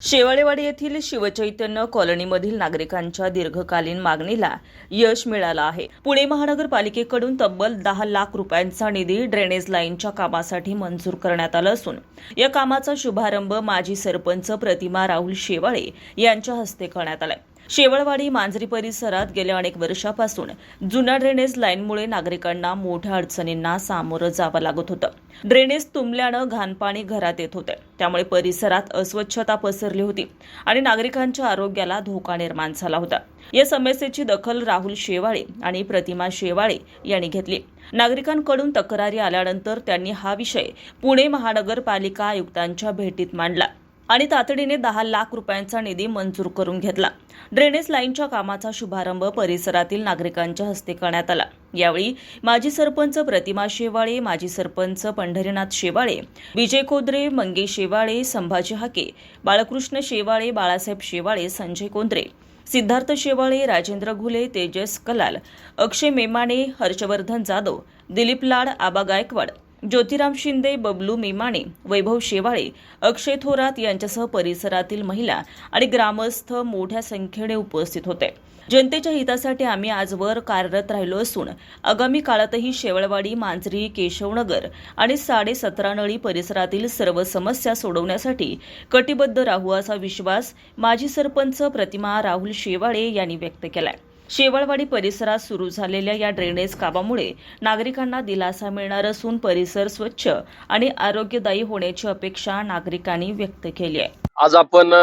शेवाळेवाडी येथील शिवचैतन्य कॉलनीमधील नागरिकांच्या दीर्घकालीन मागणीला यश मिळालं आहे. पुणे महानगरपालिकेकडून तब्बल दहा लाख रुपयांचा निधी ड्रेनेज लाईनच्या कामासाठी मंजूर करण्यात आला असून या कामाचा शुभारंभ माजी सरपंच प्रतिमा राहुल शेवाळे यांच्या हस्ते करण्यात आलाय. शेवळवाडी मांजरी परिसरात गेल्या अनेक वर्षापासून जुन्या ड्रेनेज लाईनमुळे नागरिकांना मोठ्या अडचणींना सामोरं जावं लागत होतं. ड्रेनेज तुंबल्यानं घाणपाणी घरात येत होते. त्यामुळे परिसरात अस्वच्छता पसरली होती आणि नागरिकांच्या आरोग्याला धोका निर्माण झाला होता. या समस्येची दखल राहुल शेवाळे आणि प्रतिमा शेवाळे यांनी घेतली. नागरिकांकडून तक्रारी आल्यानंतर त्यांनी हा विषय पुणे महानगरपालिका आयुक्तांच्या भेटीत मांडला. आणि तातडीने दहा लाख रुपयांचा निधी मंजूर करून घेतला. ड्रेनेज लाईनच्या कामाचा शुभारंभ परिसरातील नागरिकांच्या हस्ते करण्यात आला. यावेळी माजी सरपंच प्रतिमा शेवाळे माजी सरपंच पंढरीनाथ शेवाळे विजय कोद्रे मंगेश शेवाळे संभाजी हाके बाळकृष्ण शेवाळे बाळासाहेब शेवाळे संजय कोंद्रे सिद्धार्थ शेवाळे राजेंद्र घुले तेजस कलाल अक्षय मेमाणे हर्षवर्धन जाधव दिलीप लाड आबा गायकवाड ज्योतिराम शिंदे बबलू मेमाणे वैभव शेवाळे अक्षय थोरात यांच्यासह परिसरातील महिला आणि ग्रामस्थ मोठ्या संख्येने उपस्थित होते. जनतेच्या हितासाठी आम्ही आजवर कार्यरत राहिलो असून आगामी काळातही शेवळवाडी मांजरी केशवनगर आणि साडे सतरा नळी परिसरातील सर्व समस्या सोडवण्यासाठी कटिबद्ध राहू असा विश्वास माजी सरपंच प्रतिमा राहुल शेवाळे यांनी व्यक्त केलाय. शेवळवाडी परिसरात सुरू झालेल्या या ड्रेनेज कामामुळे नागरिकांना दिलासा मिळणार असून परिसर स्वच्छ आणि आरोग्यदायी होण्याची अपेक्षा नागरिकांनी व्यक्त केली आहे. आज आपण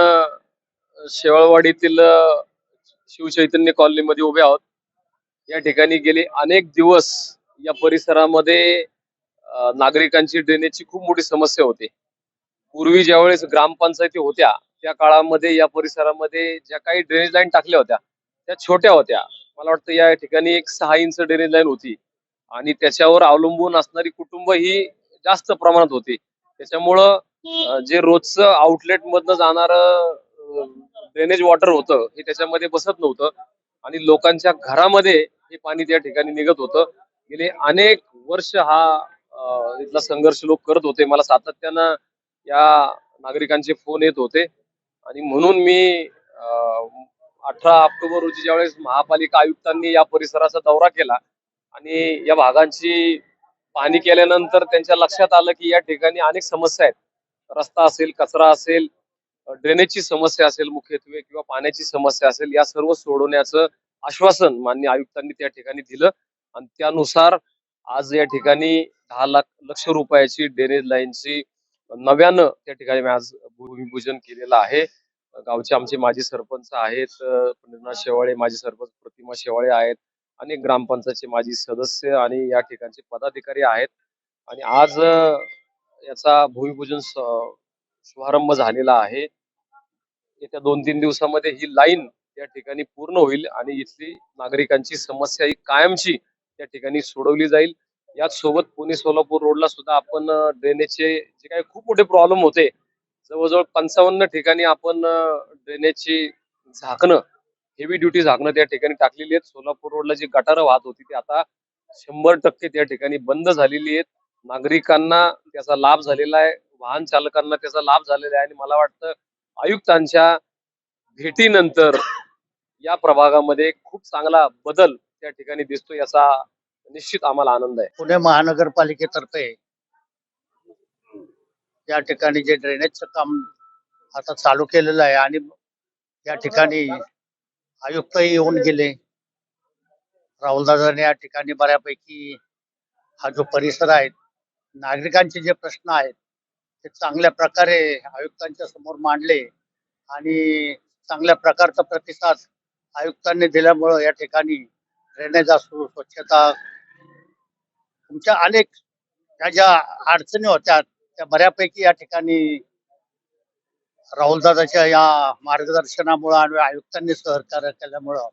शेवळवाडीतील शिवचैतन्य कॉलनीमध्ये उभे आहोत. या ठिकाणी गेले अनेक दिवस या परिसरामध्ये नागरिकांची ड्रेनेजची खूप मोठी समस्या होती. पूर्वी ज्यावेळेस ग्रामपंचायती होत्या त्या काळामध्ये या परिसरामध्ये ज्या काही ड्रेनेज लाईन टाकल्या होत्या त्या छोट्या होत्या. मला वाटतं या ठिकाणी एक सहा इंच ड्रेनेज लाईन होती. आणि त्याच्यावर अवलंबून असणारी कुटुंब ही जास्त प्रमाणात होती. त्याच्यामुळं जे रोजचं आउटलेट मधनं जाणार ड्रेनेज वॉटर होतं हे त्याच्यामध्ये बसत नव्हतं. आणि लोकांच्या घरामध्ये हे पाणी त्या ठिकाणी निघत होतं. गेले अनेक वर्ष हा इथला संघर्ष लोक करत होते. मला सातत्यानं या नागरिकांचे फोन येत होते. आणि म्हणून मी अठरा ऑक्टोबर रोजी ज्यावेळेस महापालिका आयुक्तांनी या परिसराचा दौरा केला आणि या भागांची पाहणी केल्यानंतर त्यांच्या लक्षात आलं की या ठिकाणी अनेक समस्या आहेत. रस्ता असेल कचरा असेल ड्रेनेजची समस्या असेल मुख्यत्वे किंवा पाण्याची समस्या असेल या सर्व सोडवण्याचं आश्वासन मान्य आयुक्तांनी त्या ठिकाणी दिलं. आणि त्यानुसार आज या ठिकाणी दहा लाख लक्ष रुपयाची ड्रेनेज लाईनची नव्यानं त्या ठिकाणी आज भूमिपूजन केलेलं आहे. गावचे आमचे माजी सरपंच आहेत पंढरीनाथ शेवाळे माजी सरपंच प्रतिमा शेवाळे आहेत अनेक ग्रामपंचायतचे माजी सदस्य आणि या ठिकाणचे पदाधिकारी आहेत. आणि आज याचा भूमिपूजन शुभारंभ झालेला आहे. येत्या दोन तीन दिवसामध्ये ही लाईन या ठिकाणी पूर्ण होईल आणि इथली नागरिकांची समस्या ही कायमची त्या ठिकाणी सोडवली जाईल. याच सोबत पुणे सोलापूर रोडला सुद्धा आपण ड्रेनेजचे जे काही खूप मोठे प्रॉब्लेम होते जवळजवळ पंचावन्न ठिकाणी आपण ड्रेनेजची झाकणं हेवी ड्युटी झाकणं त्या ठिकाणी टाकलेली आहेत. सोलापूर रोडला जी गटारं वाहत होती ती आता शंभर टक्के त्या ठिकाणी बंद झालेली आहेत. नागरिकांना त्याचा लाभ झालेला आहे. वाहन चालकांना त्याचा लाभ झालेला आहे. आणि मला वाटतं आयुक्तांच्या भेटीनंतर या प्रभागामध्ये खूप चांगला बदल त्या ठिकाणी दिसतो याचा निश्चित आम्हाला आनंद आहे. पुणे महानगरपालिकेतर्फे या ठिकाणी जे ड्रेनेजचं काम आता चालू केलेलं आहे आणि या ठिकाणी आयुक्तही येऊन गेले. राहुलदादाने या ठिकाणी बऱ्यापैकी हा जो परिसर आहे नागरिकांचे जे प्रश्न आहेत ते चांगल्या प्रकारे आयुक्तांच्या समोर मांडले आणि चांगल्या प्रकारचा प्रतिसाद आयुक्तांनी दिल्यामुळं या ठिकाणी ड्रेनेज असो स्वच्छता तुमच्या अनेक ह्या ज्या अडचणी होत्या त्या बऱ्यापैकी या ठिकाणी राहुलदादाच्या या मार्गदर्शनामुळं आणि आयुक्तांनी सहकार्य केल्यामुळं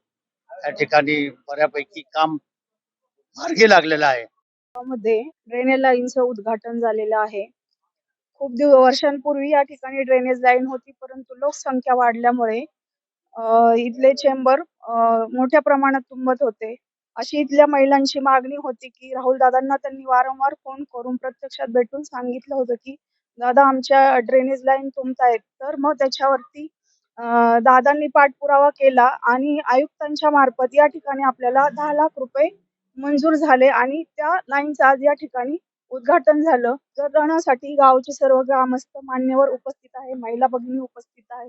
या ठिकाणी बऱ्यापैकी काम मार्गी लागलेलं आहे. मध्ये ड्रेनेज लाईनचं उद्घाटन झालेलं आहे. खूप दिव वर्षांपूर्वी या ठिकाणी ड्रेनेज लाईन होती परंतु लोकसंख्या वाढल्यामुळे इथले चेंबर मोठ्या प्रमाणात तुंबत होते. अशी इथल्या महिलांची मागणी होती की राहुल दादांना त्यांनी वारंवार फोन करून प्रत्यक्षात भेटून सांगितलं होतं की दादा आमच्या ड्रेनेज लाईन तुमतायत तर मग त्याच्यावरती दादांनी पाठपुरावा केला आणि आयुक्तांच्या मार्फत या ठिकाणी आपल्याला दहा लाख रुपये मंजूर झाले आणि त्या लाईनचं आज या ठिकाणी उद्घाटन झालं. करण्यासाठी गावचे सर्व ग्रामस्थ मान्यवर उपस्थित आहे महिला भगिनी उपस्थित आहे